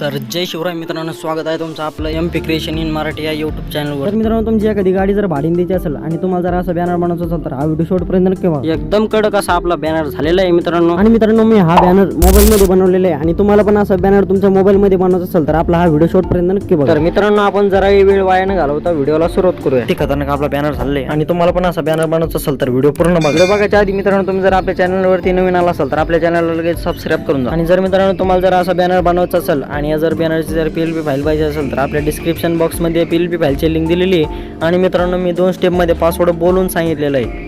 तर जय शिवराय मित्रांनो स्वागत आहे तुमचं आपलं M P creation in Marathi या यूट्यूब चॅनलवर तर मित्रांनो तुमची एखादी गाडी जर भाडीने द्यायची असेल आणि तुम्हाला जर असं बॅनर बनवायचं असेल तर हा व्हिडिओ शेवटपर्यंत नक्की बघा. एकदम कडक असा आपला बॅनर झालेला आहे मित्रांनो. आणि मित्रांनो मी हा बॅनर मोबाईलमध्ये बनवलेला आहे आणि तुम्हाला पण असं बॅनर तुमच्या मोबाईलमध्ये बनवायचं असेल तर आपला हा व्हिडिओ शेवटपर्यंत नक्की बघा. तर मित्रांनो आपण जरा वेळ वाया न घालवता व्हिडिओला सुरुवात करूया. ते खतरनाक आपला बॅनर आहे. आणि तुम्हाला पण असा बॅनर बनवायचा असेल तर व्हिडिओ पूर्ण बघा. बघायच्या आधी मित्रांनो तुम्ही जर आपल्या चॅनलवरती नवीन आला असाल तर आपल्या चॅनलला लगेच सबस्क्राईब करून जा आणि जर मित्रांनो तुम्हाला जर असा बॅनर बनवायचा असेल आणि या जर बॅनरची जर पी एल पी फाईल पाहिजे असेल तर आपल्या डिस्क्रिप्शन बॉक्समध्ये पी एल पी फाईलची लिंक दिलेली आहे. आणि मित्रांनो मी दोन स्टेपमध्ये पासवर्ड बोलून सांगितलेलं आहे.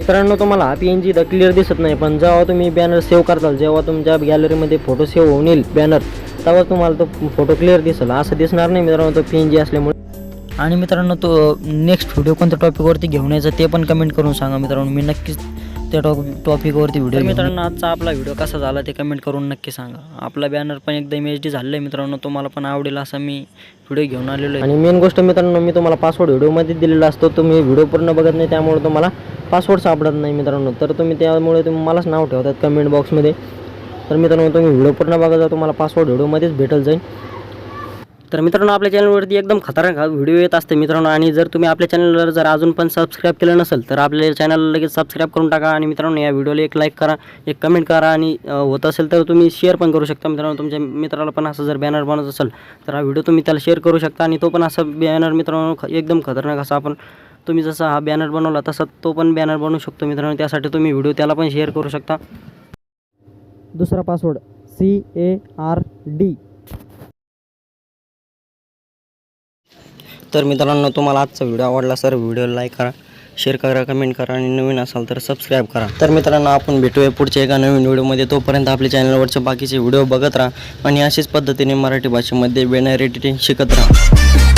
मित्रांनो तुम्हाला पी एन जी क्लिअर दिसत नाही पण जेव्हा तुम्ही बॅनर सेव्ह करताल जेव्हा तुमच्या गॅलरीमध्ये फोटो सेव्ह होऊन येईल बॅनर तेव्हा तुम्हाला तो फोटो क्लिअर दिसेल. असं दिसणार नाही मित्रांनो तो पी एन जी असल्यामुळे. आणि मित्रांनो तो नेक्स्ट व्हिडिओ कोणत्या टॉपिकवरती घेऊन यायचा ते पण कमेंट करून सांगा मित्रांनो. मी नक्कीच त्या टॉपिक टॉपिकवरती व्हिडिओ मित्रांनो आजचा आपला व्हिडिओ कसा झाला ते कमेंट करून नक्की सांगा. आपला बॅनर पण एकदम एच डी झालेला आहे मित्रांनो तुम्हाला पण आवडेल असा मी व्हिडिओ घेऊन आलेलो आहे. आणि मेन गोष्ट मित्रांनो मी तुम्हाला पासवर्ड व्हिडिओमध्ये दिलेला असतो तुम्ही व्हिडिओ पूर्ण बघत नाही त्यामुळे तुम्हाला पासवर्ड सापडत नाही मित्रांनो. तर तुम्ही त्यामुळे तुम्ही मलाच नाव ठेवतात कमेंट बॉक्समध्ये तर मित्रांनो तुम्ही व्हिडिओ पूर्ण बघा जा तुम्हाला पासवर्ड व्हिडिओमध्येच भेटल जाईल. तर मित्रांनो आपल्या चॅनलवरती एकदम खतरनाक व्हिडिओ येत असते मित्रांनो. आणि जर तुम्ही आपल्या चॅनलवर जर अजून पण सबस्क्राईब केलं नसेल तर आपल्या चॅनलला लगेच सबस्क्राईब करून टाका. आणि मित्रांनो या व्हिडिओला एक लाईक करा एक कमेंट करा. आणि होत असेल तर तुम्ही शेअर पण करू शकता मित्रांनो. तुमच्या मित्राला पण असं जर बॅनर बनत असेल तर हा व्हिडिओ तुम्ही त्याला शेअर करू शकता. आणि तो पण असा बॅनर मित्रांनो एकदम खतरनाक असा आपण तुम्ही जसा हा बॅनर बनवला तसा तो पण बॅनर बनवू शकतो मित्रांनो. त्यासाठी तुम्ही व्हिडिओ त्याला पण शेअर करू शकता. दुसरा password C A R D तर मित्रांनो तुम्हाला आजचा व्हिडिओ आवडला सर व्हिडिओला लाईक करा शेअर करा कमेंट करा आणि नवीन असाल तर सबस्क्राईब करा. तर मित्रांनो आपण भेटूया पुढच्या एका नवीन व्हिडिओमध्ये तोपर्यंत आपल्या चॅनलवरचे बाकीचे व्हिडिओ बघत राहा आणि अशाच पद्धतीने मराठी भाषेमध्ये बॅनर एडिटिंग शिकत राहा.